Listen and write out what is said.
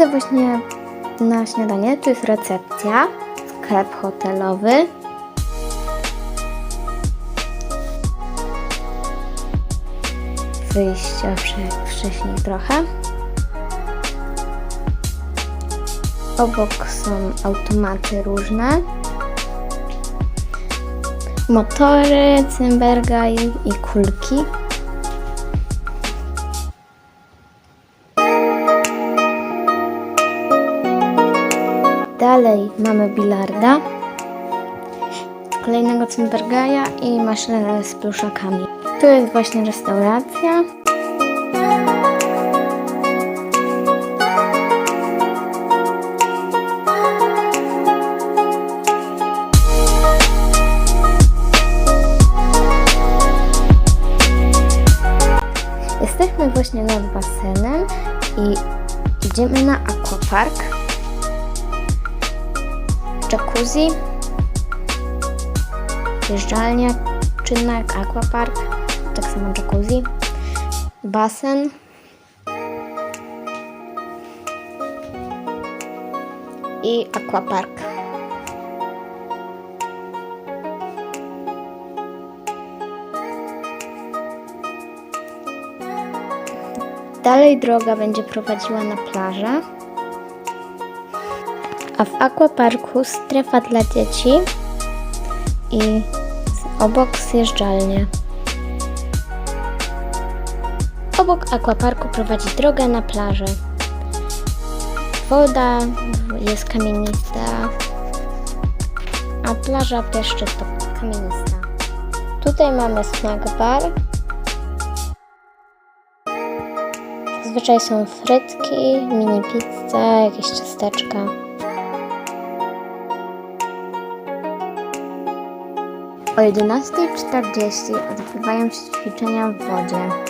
Idę właśnie na śniadanie. Tu jest recepcja, sklep hotelowy. Wyjścia wcze- wcześniej trochę. Obok są automaty różne. Motory, cymberga i kulki. Dalej mamy bilarda, kolejnego cymbergaja i maszynę z pluszakami. Tu jest właśnie restauracja. Jesteśmy właśnie nad basenem i idziemy na aquapark. Jacuzzi, jeżdżalnia czynna aquapark, tak samo jacuzzi, basen. I aquapark. Dalej droga będzie prowadziła na plażę. A w aquaparku strefa dla dzieci i obok zjeżdżalnia. Obok aquaparku prowadzi droga na plażę. Woda jest kamienista, a plaża pieszczy to kamienista. Tutaj mamy snack bar. Zazwyczaj są frytki, mini pizza, jakieś ciasteczka. O 11.40 odbywają się ćwiczenia w wodzie.